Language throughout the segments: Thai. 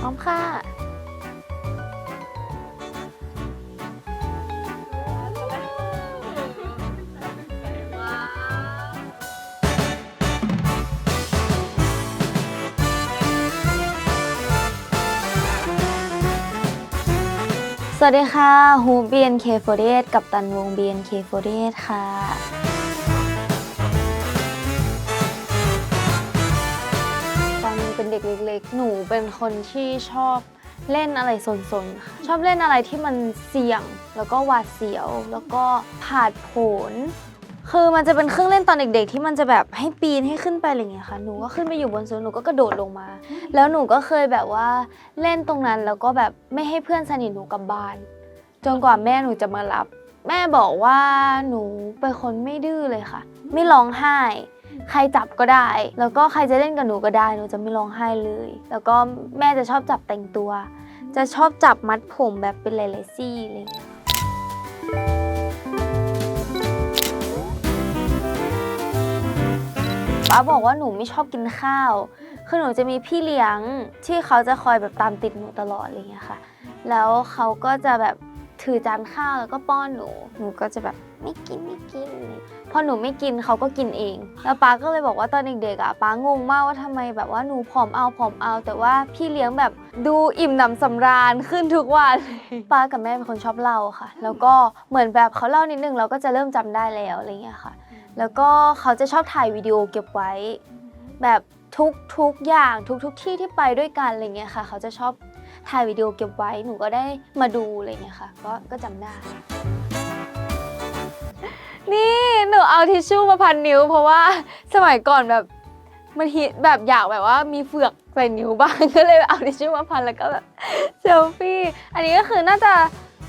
พร้อมค่ะ สวัสดีค่ะฮูบ BNK48 กับตันวง BNK48 ค่ะ เด็กเล็ก ๆ หนูเป็นคนที่ชอบเล่นอะไรสนๆค่ะชอบเล่นอะไรที่มันเสี่ยง แล้วก็หวาดเสียว แล้วก็ผาดโผน คือมันจะเป็นเครื่องเล่นตอนเด็กๆ ที่มันจะแบบให้ปีนให้ขึ้นไปอะไรอย่างเงี้ยค่ะ หนูก็ขึ้นไปอยู่บนสวนหนูก็กระโดดลงมา แล้วหนูก็เคยแบบว่าเล่นตรงนั้นแล้วก็แบบไม่ให้เพื่อนสนิทหนูกลับบ้าน จนกว่าแม่หนูจะมารับ แม่บอกว่าหนูเป็นคนไม่ดื้อเลยค่ะ ไม่ร้องไห้ ใครจับก็ได้ แล้วก็ใครจะเล่นกับหนูก็ได้ หนูจะไม่ร้องไห้เลย แล้วก็แม่จะชอบจับแต่งตัว จะชอบจับมัดผมแบบเป็นหลายๆซี่อะไรอย่างเงี้ยป้าบอกว่าหนูไม่ชอบกินข้าว คือหนูจะมีพี่เลี้ยงที่เขาจะคอยแบบตามติดหนูตลอดอะไรอย่างเงี้ยค่ะ แล้วเขาก็จะแบบถือจานข้าวแล้วก็ป้อนหนู หนูก็จะแบบ ไม่กินไม่กินพอหนูไม่กินเขาก็กินเอง แล้วป้าก็เลยบอกว่าตอนเด็กๆอะป้างงมากว่าทำไมแบบว่าหนูผอมเอาผอมเอา แต่ว่าพี่เลี้ยงแบบดูอิ่มหนำสำราญขึ้นทุกวันป้ากับแม่เป็นคนชอบเล่าค่ะ แล้วก็เหมือนแบบเขาเล่านิดนึงเราก็จะเริ่มจำได้แล้วอะไรเงี้ยค่ะ แล้วก็เขาจะชอบถ่ายวิดีโอเก็บไว้ แบบทุกทุกอย่างทุกทุกที่ที่ไปด้วยกันอะไรเงี้ยค่ะ เขาจะชอบถ่ายวิดีโอเก็บไว้หนูก็ได้มาดูอะไรเงี้ยค่ะ ก็ก็จำได้ นี่หนูเอาทิชชู่มาพันนิ้ว เพราะว่าสมัยก่อนแบบมันฮิตแบบอยากแบบว่ามีเฟือกใส่นิ้วบ้าง ก็เลยเอาทิชชู่มาพันแล้วก็แบบเซลฟี่ อันนี้ก็คือน่าจะ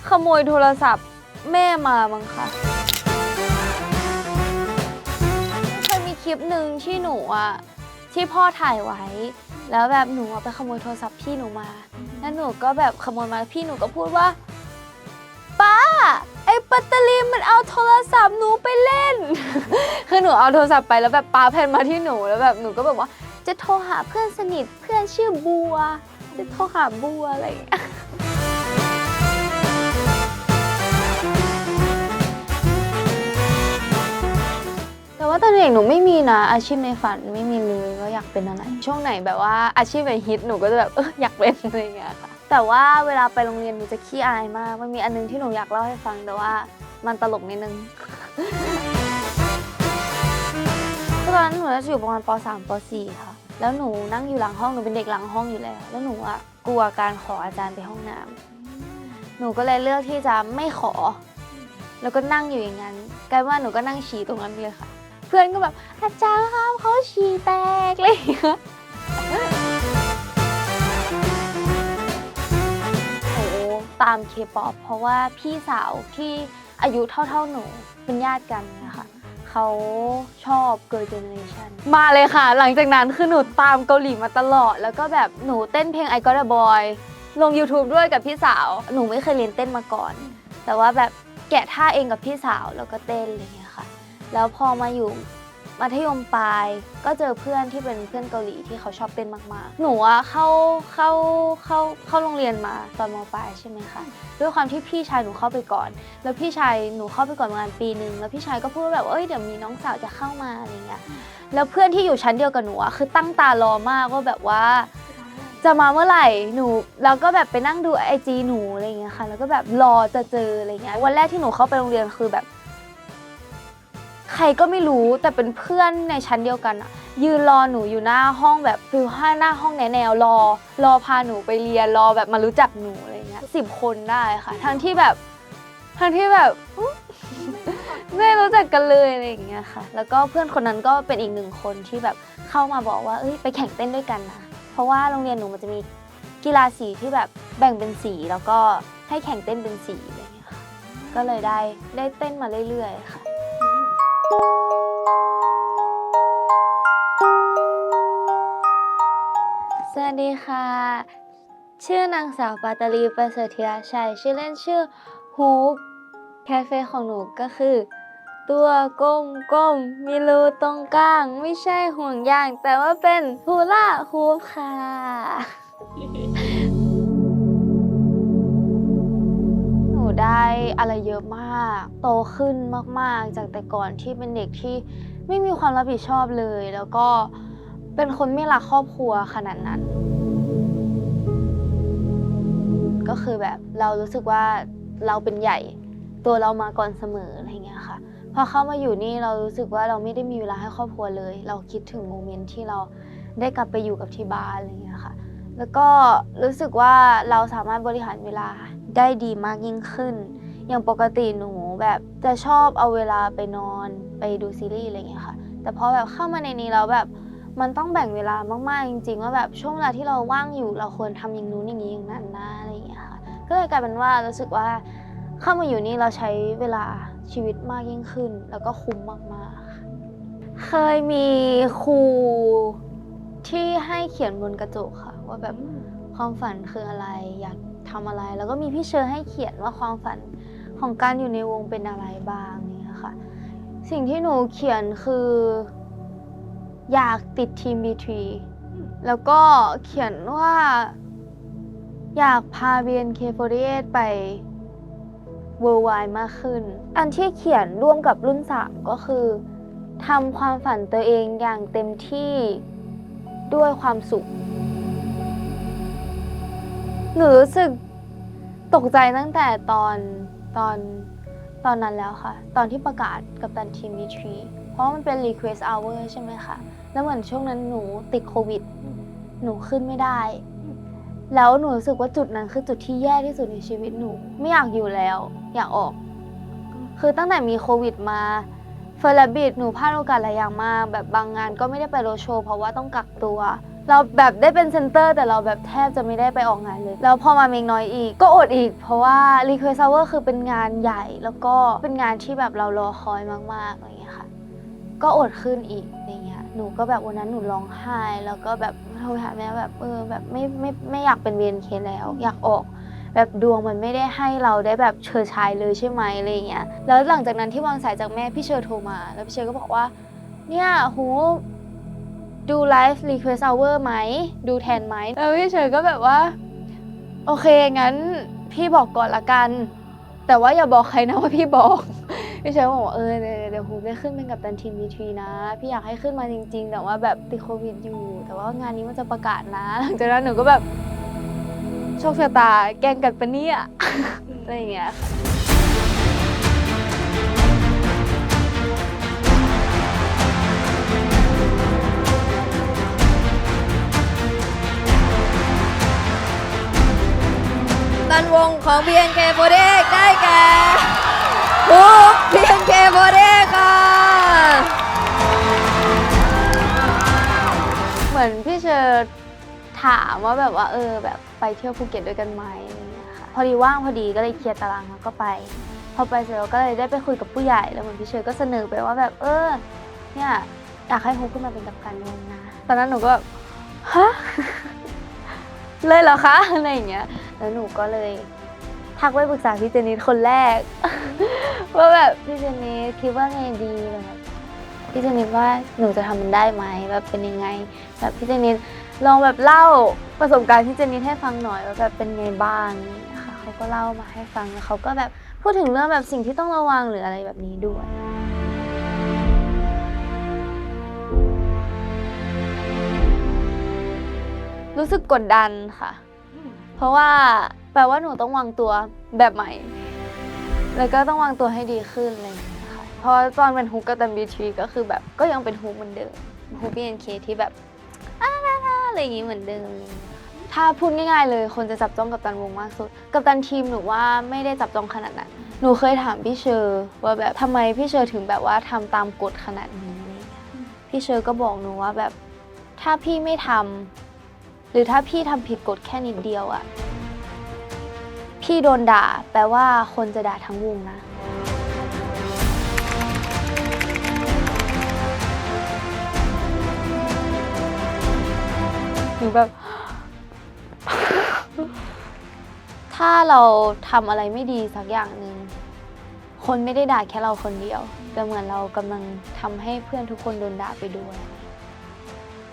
ขโมยโทรศัพท์แม่มามั้งค่ะเคยมีคลิปหนึ่งที่หนูอะที่พ่อถ่ายไว้ แล้วแบบหนูอะไปขโมยโทรศัพท์พี่หนูมา แล้วหนูก็แบบขโมยมาพี่หนูก็พูดว่า ป้า อ้ปัตตลีมันเอาโทรศัพท์หนูไปเล่น คือหนูเอาโทรศัพท์ไปแล้วแบบปาแพนมาที่หนูแล้วแบบหนูก็แบบว่า จะโทรหาเพื่อนสนิทเพื่อนชื่อบัว จะโทรหาบัวอะไรอย่างเงี้ยแต่ว่าตอนเด็กหนูไม่มีนะ อาชีพในฝันไม่มีเลยว่าอยากเป็นอะไร ช่วงไหนแบบว่าอาชีพไหนฮิตหนูก็จะแบบเอออยากเป็นอะไรอย่างเงี้ยค่ะ แต่ว่าเวลาไปโรงเรียนหนูจะขี้อายมาก มันมีอันนึงที่หนูอยากเล่าให้ฟังแต่ว่ามันตลกนิดนึงตอนนั้นหนูจะอยู่ประมาณป .3 ป .4 ค่ะ แล้วหนูนั่งอยู่หลังห้องหนูเป็นเด็กหลังห้องอยู่แล้ว แล้วหนูอะกลัวการขออาจารย์ไปห้องน้ำหนูก็เลยเลือกที่จะไม่ขอ แล้วก็นั่งอยู่อย่างนั้นกลายว่าหนูก็นั่งฉี่ตรงนั้นไปเลยค่ะ เพื่อนก็แบบอาจารย์ครับเขาฉี่แตกเลยาง ตามเคป๊อปเพราะว่าพี่สาวที่อายุเท่าๆหนูเป็นญาติกันนะคะเขาชอบเกิร์ลเจเนอเรชันมาเลยค่ะ หลังจากนั้นคือหนูตามเกาหลีมาตลอด แล้วก็แบบหนูเต้นเพลง I Got a Boy ลง YouTube ด้วยกับพี่สาว หนูไม่เคยเรียนเต้นมาก่อน แต่ว่าแบบแกะท่าเองกับพี่สาวแล้วก็เต้นอะไรอย่างเงี้ยค่ะ แล้วพอมาอยู่ มัธยมปลายก็เจอเพื่อนที่เป็นเพื่อนเกาหลีที่เขาชอบเต้นมากๆ หนูอะเข้าเข้าเข้าเข้าโรงเรียนมาตอนมปลายใช่ไหมคะด้วยความที่พี่ชายหนูเข้าไปก่อน แล้วพี่ชายหนูเข้าไปก่อนประมาณปีหนึ่งแล้วพี่ชายก็พูดว่าแบบเอ้ยเดี๋ยวมีน้องสาวจะเข้ามาอะไรเงี้ยแล้วเพื่อนที่อยู่ชั้นเดียวกับหนูอะคือตั้งตารอมากว่าแบบว่าจะมาเมื่อไหร่หนูแล้วก็แบบไปนั่งดูไอจีหนูอะไรอย่างเงี้ยค่ะ แล้วก็แบบรอจะเจออะไรเงี้ยวันแรกที่หนูเข้าไปโรงเรียนคือแบบ ใครก็ไม่รู้แต่เป็นเพื่อนในชั้นเดียวกันอะยืนรอหนูอยู่หน้าห้องแบบฟิลห้าหน้าห้องแนวๆรอ รอพาหนูไปเรียนรอแบบมารู้จักหนูอะไรเงี้ยสิบคนได้ค่ะ ทั้งที่แบบทั้งที่แบบไม่รู้จักกันเลยอะไรอย่างเงี้ยค่ะ แล้วก็เพื่อนคนนั้นก็เป็นอีกหนึ่งคนที่แบบเข้ามาบอกว่า เอ้ยไปแข่งเต้นด้วยกันนะ เพราะว่าโรงเรียนหนูมันจะมีกีฬาสีที่แบบแบ่งเป็นสีแล้วก็ให้แข่งเต้นเป็นสีอะไรเงี้ยค่ะ ก็เลยได้ได้เต้นมาเรื่อยๆค่ะ สวัสดีค่ะ ชื่อนางสาวปาตาลีประเสริฐธีรชัย ชื่อเล่นชื่อฮูปแคเฟ่ของหนูก็คือ ตัวกลมๆมีรูตรงกลาง ไม่ใช่ห่วงยาง แต่ว่าเป็นฮูล่าฮูปค่ะ ได้อะไรเยอะมาก โตขึ้นมากๆ จากแต่ก่อนที่เป็นเด็กที่ไม่มีความรับผิดชอบเลย แล้วก็เป็นคนไม่รักครอบครัวขนาดนั้น ก็คือแบบเรารู้สึกว่าเราเป็นใหญ่ ตัวเรามาก่อนเสมออะไรเงี้ยค่ะพอเข้ามาอยู่นี่เรารู้สึกว่าเราไม่ได้มีเวลาให้ครอบครัวเลย เราคิดถึงโมเมนต์ที่เราได้กลับไปอยู่กับที่บ้านอะไรเงี้ยค่ะ แล้วก็รู้สึกว่าเราสามารถบริหารเวลา ได้ดีมากยิ่งขึ้น อย่างปกติหนูแบบจะชอบเอาเวลาไปนอนไปดูซีรีส์อะไรอย่างเงี้ยค่ะ แต่พอแบบเข้ามาในนี้แล้วแบบมันต้องแบ่งเวลามากๆจริง ๆ ว่าแบบช่วงเวลาที่เราว่างอยู่เราควรทำอย่างนู้นอย่างนี้อย่างนั้นนะอะไรอย่างเงี้ยค่ะก็เลยกลายเป็นว่ารู้สึกว่าเข้ามาอยู่นี่เราใช้เวลาชีวิตมากยิ่งขึ้น แล้วก็คุ้มมากๆ เคยมีครูที่ให้เขียนบนกระจกค่ะ ว่าแบบความฝันคืออะไรอยาก ทำอะไร แล้วก็มีพี่เชอร์ให้เขียนว่าความฝันของการอยู่ในวงเป็นอะไรบ้างเนี่ยค่ะ สิ่งที่หนูเขียนคือ อยากติดทีม B3 แล้วก็เขียนว่า อยากพา BNK48 ไป worldwide มากขึ้น อันที่เขียนร่วมกับรุ่น3ก็คือทำความฝันตัวเองอย่างเต็มที่ด้วยความสุข หนูรู้สึกตกใจตั้งแต่ตอนตอนตอนนั้นแล้วค่ะ ตอนที่ประกาศกับตันทีม B3 เพราะมันเป็น request hour ใช่ไหมคะ แล้วเหมือนช่วงนั้นหนูติดโควิด หนูขึ้นไม่ได้ แล้วหนูรู้สึกว่าจุดนั้นคือจุดที่แย่ที่สุดในชีวิตหนู ไม่อยากอยู่แล้ว อยากออก คือตั้งแต่มีโควิดมาเฟอร์ลบิดหนูพลาดโอกาสหลายอย่างมาก แบบบางงานก็ไม่ได้ไปโรโชว์เพราะว่าต้องกักตัว เราแบบได้เป็นเซนเตอร์ แต่เราแบบแทบจะไม่ได้ไปออกงานเลย แล้วพอมาเมงน้อยอีกก็อดอีก เพราะว่า Request Hour คือเป็นงานใหญ่แล้วก็เป็นงานที่แบบเรารอคอยมากๆอะไรอย่างเงี้ยค่ะ ก็อดขึ้นอีกอย่างเงี้ยหนูก็แบบวันนั้นหนูร้องไห้ แล้วก็แบบโทรหาแม่แบบเออแบบไม่ไม่ไม่อยากเป็นเวียนเคแล้ว อยากออกแบบดวงมันไม่ได้ให้เราได้แบบเชิดชายเลยใช่ไหมอะไรเงี้ย แล้วหลังจากนั้นที่วางสายจากแม่พี่เชอร์โทรมา แล้วพี่เชอร์ก็บอกว่า เนี่ยหู ดูไลฟ์รีเควส hour ไหม ดูแทนไหมแล้วพี่เชอร์ก็แบบว่า โอเค งั้นพี่บอกก่อนละกัน แต่ว่าอย่าบอกใครนะว่าพี่บอก พี่เชอร์บอกว่าเออเดี๋ยวเดี๋ยวฮูได้ขึ้นเป็นกับตันทีมบีทีนะ พี่อยากให้ขึ้นมาจริง ๆ แต่ว่าแบบติดโควิดอยู่ แต่ว่างานนี้มันจะประกาศนะหลังจากนั้นหนูก็แบบโชคชะตาแกล้งกันปะเนี่ยอะไรอย่างเงี้ย ตันวงของ BNK48 ได้แก่ภูมิ BNK48 ค่ะ เหมือนพี่เชอร์ถามว่าแบบว่าเออแบบไปเที่ยวภูเก็ตด้วยกันไหมอะไรเงี้ยค่ะพอดีว่างพอดีก็เลยเคลียร์ตารางแล้วก็ไป พอไปเสร็จก็เลยได้ไปคุยกับผู้ใหญ่แล้วเหมือนพี่เชอร์ก็เสนอไปว่าแบบเออเนี่ยอยากให้ฮุกขึ้นมาเป็นกัปตันวงนะ ตอนนั้นหนูก็แบบฮะ เลยเหรอคะ อะไรอย่างเงี้ย แล้วหนูก็เลยทักไปปรึกษาพี่เจนิดคนแรก ว่าแบบพี่เจนิดคิดว่าไงดีแบบพี่เจนิดว่าหนูจะทำมันได้ไหมแบบเป็นยังไง แบบพี่เจนิดลองแบบเล่าประสบการณ์พี่เจนิดให้ฟังหน่อยว่าแบบเป็นไงบ้างนะคะเขาก็เล่ามาให้ฟังแล้วเขาก็แบบพูดถึงเรื่องแบบสิ่งที่ต้องระวังหรืออะไรแบบนี้ด้วยรู้สึกกดดันค่ะ เพราะว่าแปลว่าหนูต้องวางตัวแบบใหม่ แล้วก็ต้องวางตัวให้ดีขึ้นอะไรอย่างเงี้ยค่ะเพราะตอนเป็นฮุกกับตันบีทีก็คือแบบก็ยังเป็นฮุกเหมือนเดิมฮุกบีเอ็นเคที่แบบอ้าๆๆอะไรอย่างงี้เหมือนเดิม ถ้าพูดง่าย ๆ เลยคนจะจับจ้องกับตันวงมากสุด กับตันทีมหนูว่าไม่ได้จับจ้องขนาดนั้น หนูเคยถามพี่เชอร์ว่าแบบทำไมพี่เชอร์ถึงแบบว่าทำตามกฎขนาดนี้ พี่เชอร์ก็บอกหนูว่าแบบถ้าพี่ไม่ทำ หรือถ้าพี่ทำผิดกฎแค่นิดเดียวอะพี่โดนด่า แปลว่าคนจะด่าทั้งวงนะ หนูแบบ ถ้าเราทำอะไรไม่ดีสักอย่างหนึ่ง คนไม่ได้ด่าแค่เราคนเดียว แต่เหมือนเรากำลังทำให้เพื่อนทุกคนโดนด่าไปด้วย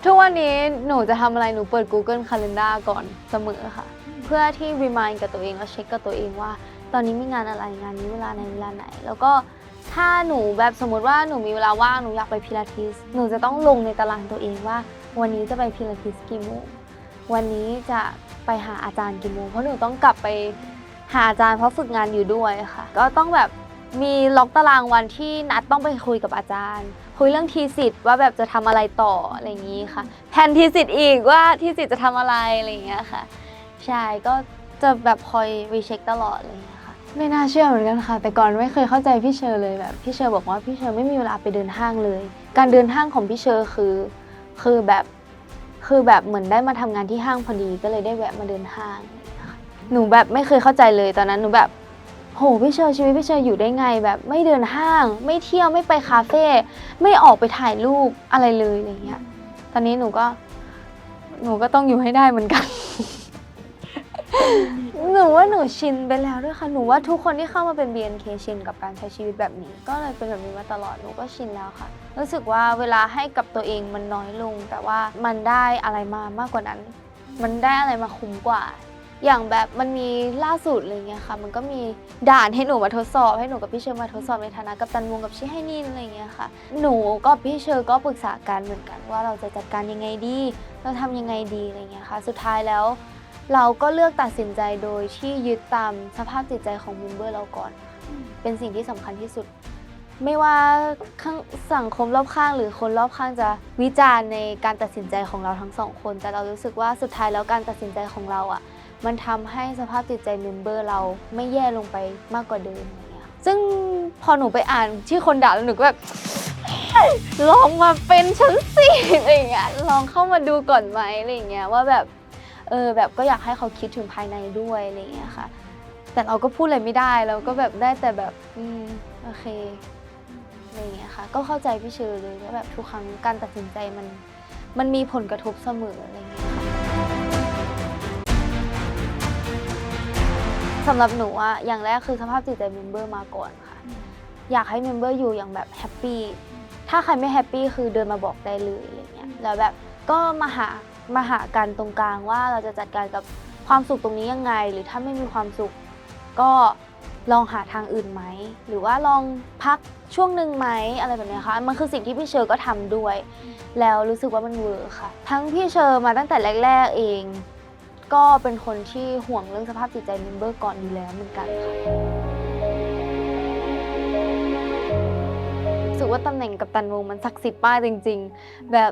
ทุกวันนี้หนูจะทำอะไรหนูเปิด Google Calendar ก่อนเสมอค่ะ เพื่อที่ remind กับตัวเองแล้วเช็คกับตัวเองว่า ตอนนี้มีงานอะไรงานนี้เวลาไหนเวลาไหน แล้วก็ถ้าหนูแบบสมมติว่าหนูมีเวลาว่างหนูอยากไปพิลาทิสหนูจะต้องลงในตารางตัวเองว่า วันนี้จะไปพิลาทิสกี่โมงวันนี้จะไปหาอาจารย์กี่โมงเพราะหนูต้องกลับไปหาอาจารย์เพราะฝึกงานอยู่ด้วยค่ะ ก็ต้องแบบมีล็อกตารางวันที่นัดต้องไปคุยกับอาจารย์ คุยเรื่องทีสิทธ์ว่าแบบจะทำอะไรต่ออะไรอย่างนี้ค่ะแผนทีสิทธ์อีกว่าทีสิทธ์จะทำอะไรอะไรอย่างเงี้ยค่ะใช่ก็จะแบบคอยรีเช็คตลอดเลยค่ะไม่น่าเชื่อเหมือนกันค่ะ แต่ก่อนไม่เคยเข้าใจพี่เชอร์เลยแบบพี่เชอร์บอกว่าพี่เชอร์ไม่มีเวลาไปเดินห้างเลย การเดินห้างของพี่เชอร์คือ คือแบบคือแบบเหมือนได้มาทำงานที่ห้างพอดีก็เลยได้แวะมาเดินห้างอย่างเงี้ยหนูแบบไม่เคยเข้าใจเลยตอนนั้นหนูแบบ โหพี่เชอร์ชีวิตพี่เชอร์อยู่ได้ไงแบบไม่เดินห้าง ไม่เที่ยวไม่ไปคาเฟ่ไม่ออกไปถ่ายรูปอะไรเลยอะไรเงี้ย ตอนนี้หนูก็ หนูก็ต้องอยู่ให้ได้เหมือนกัน หนูว่าหนูชินไปแล้วด้วยค่ะหนูว่าทุกคนที่เข้ามาเป็น BNK ชินกับการใช้ชีวิตแบบนี้ ก็เลยเป็นแบบนี้มาตลอดหนูก็ชินแล้วค่ะ รู้สึกว่าเวลาให้กับตัวเองมันน้อยลง แต่ว่ามันได้อะไรมามากกว่านั้น มันได้อะไรมาคุ้มกว่า อย่างแบบมันมีล่าสุดอะไรเงี้ยค่ะ มันก็มีด่านให้หนูมาทดสอบ ให้หนูกับพี่เชอร์มาทดสอบในฐานะกัปตันวงกับชิให้นินอะไรเงี้ยค่ะ หนูกับพี่เชอร์ก็ปรึกษากันเหมือนกันว่าเราจะจัดการยังไงดี เราทำยังไงดีอะไรเงี้ยค่ะ สุดท้ายแล้ว เราก็เลือกตัดสินใจโดยที่ยึดตามสภาพจิตใจของเมมเบอร์เราก่อน เป็นสิ่งที่สำคัญที่สุด ไม่ว่าข้างสังคมรอบข้างหรือคนรอบข้างจะวิจารณ์ในการตัดสินใจของเราทั้งสองคน แต่เรารู้สึกว่าสุดท้ายแล้วการตัดสินใจของเราอะ มันทำให้สภาพจิตใจเมมเบอร์เราไม่แย่ลงไปมากกว่าเดิมอะไรเงี้ยซึ่งพอหนูไปอ่านที่คนด่าแล้วหนูก็แบบลองมาเป็นฉันสิอะไรเงี้ยลองเข้ามาดูก่อนไหมอะไรเงี้ยว่าแบบเออแบบก็อยากให้เขาคิดถึงภายในด้วยอะไรเงี้ยค่ะ แต่เราก็พูดอะไรไม่ได้เราก็แบบได้แต่แบบอืมโอเคอะไรเงี้ยค่ะ ก็เข้าใจพี่เชอร์เลยว่าแบบทุกครั้งการตัดสินใจมันมันมีผลกระทบเสมออะไรเงี้ยค่ะ สำหรับหนูอะอย่างแรกคือสภาพจิตใจเมมเบอร์มาก่อนค่ะ อยากให้เมมเบอร์อยู่อย่างแบบแฮปปี้ถ้าใครไม่แฮปปี้คือเดินมาบอกได้เลยอะไรเงี้ยแล้วแบบก็มาหามาหากันตรงกลางว่าเราจะจัดการกับความสุขตรงนี้ยังไง หรือถ้าไม่มีความสุข ก็ลองหาทางอื่นไหม หรือว่าลองพักช่วงหนึ่งไหมอะไรแบบเนี้ยค่ะมันคือสิ่งที่พี่เชอร์ก็ทำด้วย แล้วรู้สึกว่ามันเวิร์คค่ะ ทั้งพี่เชอร์มาตั้งแต่แรก ๆ เอง ก็เป็นคนที่ห่วงเรื่องสภาพจิตใจเมมเบอร์ก่อนอยู่แล้วเหมือนกันค่ะรู้สึกว่าตำแหน่งกัปตันวงมันศักดิ์สิทธิ์มากจริง ๆ แบบ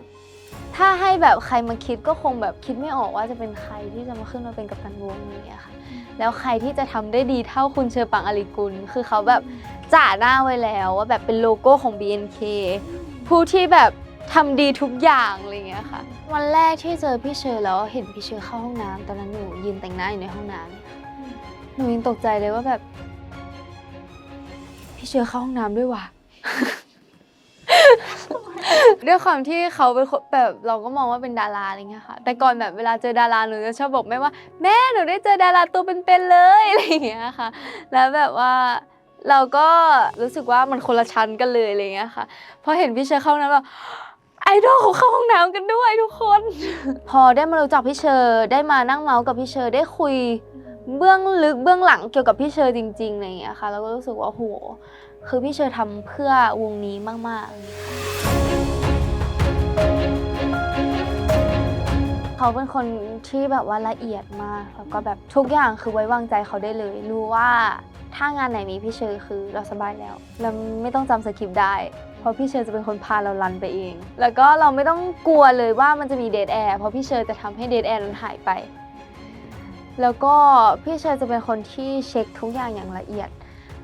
ถ้าให้แบบใครมาคิดก็คงแบบคิดไม่ออกว่าจะเป็นใครที่จะมาขึ้นมาเป็นกัปตันวงอย่างเงี้ยค่ะ แล้วใครที่จะทำได้ดีเท่าคุณเชอปังอลิกุล คือเขาแบบจ่าหน้าไว้แล้วว่าแบบเป็นโลโก้ของ BNK ผู้ที่แบบ ทำดีทุกอย่างอะไรอย่างเงี้ยค่ะ วันแรกที่เจอพี่เชอแล้วเห็นพี่เชอเข้าห้องน้ำตอนนั้นหนูยืนแต่งหน้าอยู่ในห้องน้ำเนี่ยค่ะหนูยังตกใจเลยว่าแบบ พี่เชอเข้าห้องน้ำด้วยว่ะ ด้วยความที่เขาเป็นคนแบบเราก็มองว่าเป็นดาราอะไรเงี้ยค่ะ แต่ก่อนแบบเวลาเจอดาราหนูจะชอบบอกแม่ว่า แม่หนูได้เจอดาราตัวเป็นๆเลยอะไรอย่างเงี้ยค่ะ แล้วแบบว่าเราก็รู้สึกว่ามันคนละชั้นกันเลยอะไรเงี้ยค่ะ พอเห็นพี่เชอร์เข้าห้องน้ำแบบ ไอดอลเขาเข้าห้องน้ำกันด้วยทุกคน พอได้มารู้จักพี่เชอร์ได้มานั่งเมาส์กับพี่เชอร์ได้คุยเบื้องลึกเบื้องหลังเกี่ยวกับพี่เชอร์จริงๆอะไรอย่างเงี้ยค่ะ แล้วก็รู้สึกว่าโหคือพี่เชอร์ทำเพื่อวงนี้มากๆเลยเขาเป็นคนที่แบบว่าละเอียดมาก แล้วก็แบบทุกอย่างคือไว้วางใจเขาได้เลย รู้ว่าถ้างานไหนมีพี่เชอร์คือเราสบายแล้ว เราไม่ต้องจำสคริปต์ได้ ราะพี่เชอร์จะเป็นคนพาเรารันไปเอง แล้วก็เราไม่ต้องกลัวเลยว่ามันจะมีเดทแอร์เพราะพี่เชอร์จะทำให้เดทแอร์นั้นหายไป แล้วก็พี่เชอร์จะเป็นคนที่เช็คทุกอย่างอย่างละเอียด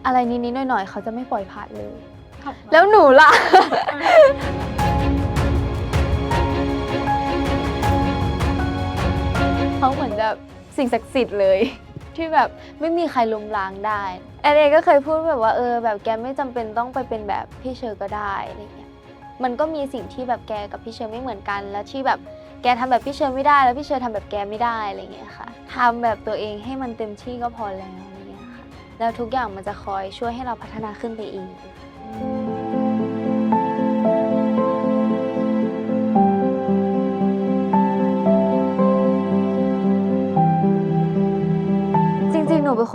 อะไรนิดๆหน่อยๆเขาจะไม่ปล่อยผ่านเลย แล้วหนูล่ะเขาเหมือนแบบสิ่งศักดิ์สิทธิ์เลย ที่แบบไม่มีใครล้มล้างได้แอนเองก็เคยพูดแบบว่าเออแบบแกไม่จำเป็นต้องไปเป็นแบบพี่เชอร์ก็ได้อะไรเงี้ยมันก็มีสิ่งที่แบบแกกับพี่เชอร์ไม่เหมือนกัน แล้วที่แบบแกทำแบบพี่เชอร์ไม่ได้ แล้วพี่เชอร์ทำแบบแกไม่ได้อะไรเงี้ยค่ะทำแบบตัวเองให้มันเต็มที่ก็พอแล้วอะไรเงี้ยค่ะแล้วทุกอย่างมันจะคอยช่วยให้เราพัฒนาขึ้นไปเองจริ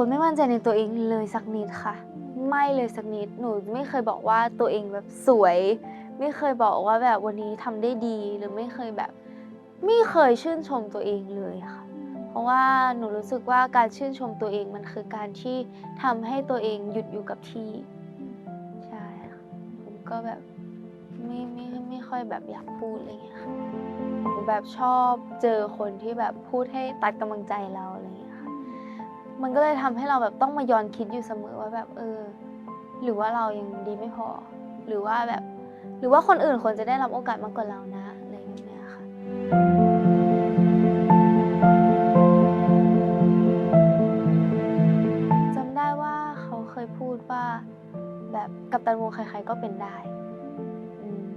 คนไม่มั่นใจในตัวเองเลยสักนิดค่ะ ไม่เลยสักนิด หนูไม่เคยบอกว่าตัวเองแบบสวย ไม่เคยบอกว่าแบบวันนี้ทำได้ดีหรือไม่เคยแบบ ไม่เคยชื่นชมตัวเองเลยค่ะ เพราะว่าหนูรู้สึกว่าการชื่นชมตัวเองมันคือการที่ทำให้ตัวเองหยุดอยู่กับที่ใช่ค่ะผมก็แบบไม่ไม่ไม่ค่อยแบบอยากพูดอะไรเงี้ยค่ะแบบชอบเจอคนที่แบบพูดให้ตัดกำลังใจเราอะไร มันก็เลยทำให้เราแบบต้องมาย้อนคิดอยู่เสมอว่าแบบเออ หรือว่าเรายังดีไม่พอ หรือว่าแบบ หรือว่าคนอื่นควรจะได้รับโอกาสมากกว่าเรานะอะไรแบบเนี้ยค่ะจำได้ว่าเขาเคยพูดว่า แบบกัปตันวงใครๆก็เป็นได้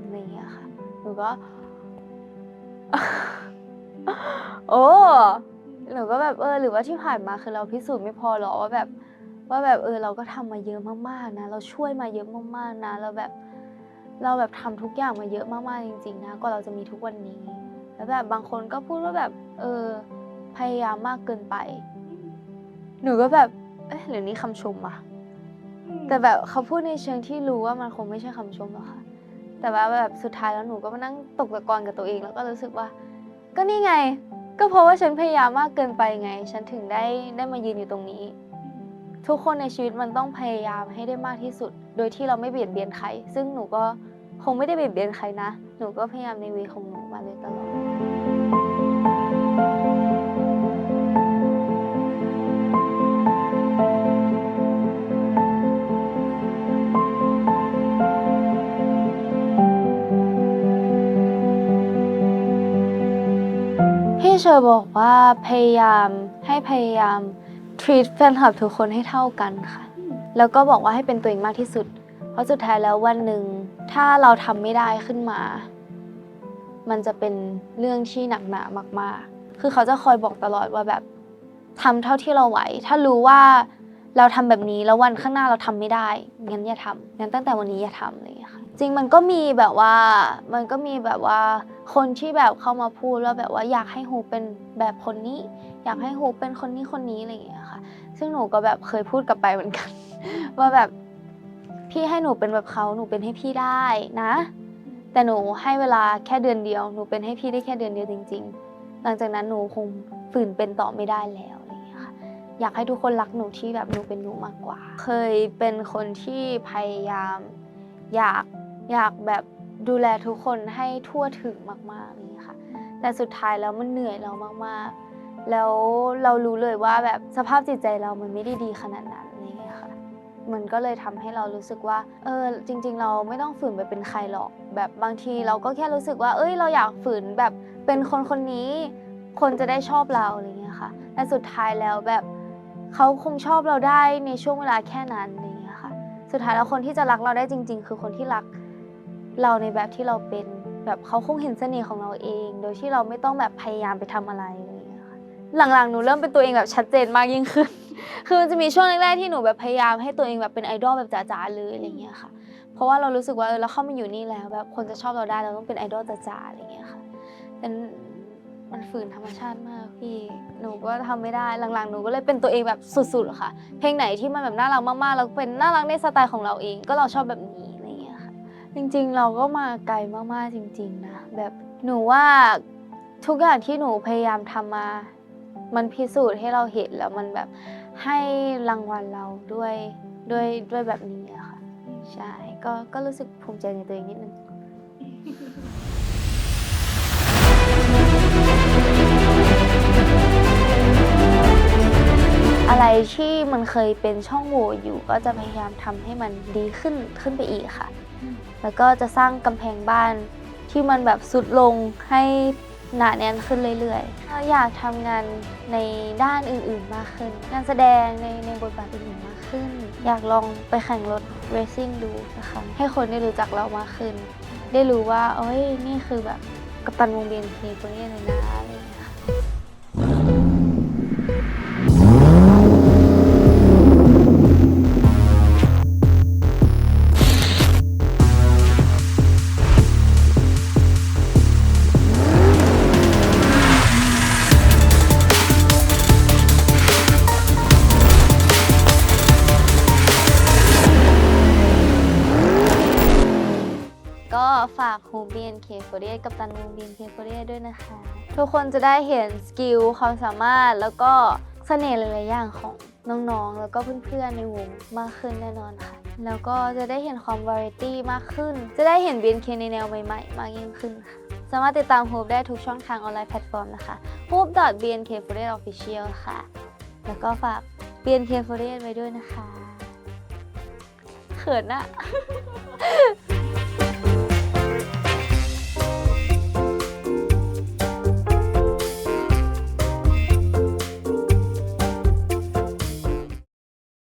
อะไรอย่างเงี้ยค่ะหนูก็ โอ้ หนูก็แบบเออหรือว่าที่ผ่านมาคือเราพิสูจน์ไม่พอหรอว่าแบบว่าแบบเออเราก็ทำมาเยอะมากๆนะ เราช่วยมาเยอะมากๆนะ เราแบบเราแบบทำทุกอย่างมาเยอะมากๆจริง ๆ นะกว่าเราจะมีทุกวันนี้ แล้วแบบบางคนก็พูดว่าแบบเออพยายามมากเกินไป หนูก็แบบเอ๊ะหรือนี่คำชมอะแต่แบบเขาพูดในเชิงที่รู้ว่ามันคงไม่ใช่คำชมหรอกค่ะ แต่ว่าแบบสุดท้ายแล้วหนูก็มานั่งตกตะกอนกับตัวเองแล้วก็รู้สึกว่า ก็นี่ไง ก็เพราะว่าฉันพยายามมากเกินไปไง ฉันถึงได้ได้มายืนอยู่ตรงนี้ ทุกคนในชีวิตมันต้องพยายามให้ได้มากที่สุด โดยที่เราไม่เบียดเบียนใคร ซึ่งหนูก็คงไม่ได้เบียดเบียนใครนะ หนูก็พยายามในวีของหนูมาเลยตลอด พี่เชอร์บอกว่าพยายามให้พยายาม treat แฟนคลับทุกคนให้เท่ากันค่ะ แล้วก็บอกว่าให้เป็นตัวเองมากที่สุด เพราะสุดท้ายแล้ววันหนึ่งถ้าเราทำไม่ได้ขึ้นมา มันจะเป็นเรื่องที่หนักหนามาก ๆ คือเขาจะคอยบอกตลอดว่าแบบทำเท่าที่เราไหว ถ้ารู้ว่าเราทำแบบนี้แล้ววันข้างหน้าเราทำไม่ได้ งั้นอย่าทำงั้นตั้งแต่วันนี้อย่าทำเงี้ยค่ะ ริงมันก็มีแบบว่า มันก็มีแบบว่าคนที่แบบเข้ามาพูดว่าแบบว่าอยากให้ฮูเป็นแบบคนนี้ อยากให้ฮูเป็นคนนี้คนนี้อะไรอย่างเงี้ยค่ะ ซึ่งหนูก็แบบเคยพูดกลับไปเหมือนกัน ว่าแบบพี่ให้หนูเป็นแบบเขาหนูเป็นให้พี่ได้นะ แต่หนูให้เวลาแค่เดือนเดียว หนูเป็นให้พี่ได้แค่เดือนเดียวจริง ๆ หลังจากนั้นหนูคงฝืนเป็นต่อไม่ได้แล้วอะไรอย่างเงี้ยค่ะอยากให้ทุกคนรักหนูที่แบบหนูเป็นหนูมากกว่า เคยเป็นคนที่พยายามอยาก อยากแบบดูแลทุกคนให้ทั่วถึงมากๆนี่ค่ะ แต่สุดท้ายแล้วมันเหนื่อยเรามากๆ แล้วเรารู้เลยว่าแบบสภาพจิตใจเรามันไม่ได้ดีขนาดนั้นอะไรอย่างเงี้ยค่ะ มันก็เลยทำให้เรารู้สึกว่า เออจริง ๆ เราไม่ต้องฝืนไปเป็นใครหรอก แบบบางทีเราก็แค่รู้สึกว่า เอ้ยเราอยากฝืนแบบเป็นคนคนนี้ คนจะได้ชอบเราอะไรเงี้ยค่ะและสุดท้ายแล้วแบบเขาคงชอบเราได้ในช่วงเวลาแค่นั้นอะไรอย่ค่ะ สุดท้ายแล้วคนที่จะรักเราได้จริง ๆ คือคนที่รัก เราในแบบที่เราเป็นแบบเขาคงเห็นเสน่ห์ของเราเอง โดยที่เราไม่ต้องแบบพยายามไปทำอะไรอะไรอย่างเงี้ยค่ะหลังๆหนูเริ่มเป็นตัวเองแบบชัดเจนมากยิ่งขึ้น คือมันจะมีช่วงแรกๆที่หนูแบบพยายามให้ตัวเองแบบเป็นไอดอลแบบจ๋าๆเลยอะไรเงี้ยค่ะ เพราะว่าเรารู้สึกว่าเออเราเข้ามาอยู่นี่แล้วแบบคนจะชอบเราได้เราต้องเป็นไอดอลจ๋าๆอะไรเงี้ยค่ะแต่มันฝืนธรรมชาติมากพี่ หนูก็ทำไม่ได้ หลังๆ หนูก็เลยเป็นตัวเองแบบสุดๆค่ะ เพลงไหนที่มันแบบน่ารักมากๆแล้วเป็นน่ารักในสไตล์ของเราเอง ก็เราชอบแบบนี้ จริงๆ เราก็มาไกลมากๆจริง ๆ นะ แบบหนูว่าทุกอย่างที่หนูพยายามทำมา มันพิสูจน์ให้เราเห็นแล้วมันแบบให้รางวัลเราด้วยด้วยด้วยแบบนี้อะค่ะ ใช่ก็ก็รู้สึกภูมิใจในตัวเองนิดนึง อะไรที่มันเคยเป็นช่องโหว่อยู่ก็จะพยายามทำให้มันดีขึ้นขึ้นไปอีกค่ะ แล้วก็จะสร้างกำแพงบ้านที่มันแบบสุดลงให้หนาแน่นขึ้นเรื่อยๆก็อยากทำงานในด้านอื่นๆมากขึ้น งานแสดงในในบทบาทอื่นๆมากขึ้น อยากลองไปแข่งรถเรซิ่งดูสักครั้งให้คนได้รู้จักเรามากขึ้น ได้รู้ว่าเอ้ยนี่คือแบบกัปตันวงเบียนทีคนนี้เลยนะอะไรอย่างเงี้ยค่ะากฮู BNK48 กับตันวง BNK48 ด้วยนะคะ ทุกคนจะได้เห็นสกิลความสามารถแล้วก็เสน่ห์หลาย ๆ อย่างของน้อง ๆ แล้วก็เพื่อน ๆ ในวงมากขึ้นแน่นอนค่ะ แล้วก็จะได้เห็นความวาไรตี้มากขึ้น จะได้เห็น BNK ในแนวใหม่ ๆ มากยิ่งขึ้นค่ะ สามารถติดตามฮูได้ทุกช่องทางออนไลน์แพลตฟอร์มนะคะ hoop.bnk48 official ค่ะ แล้วก็ฝาก BNK48 ไว้ด้วยนะคะ เขินอะ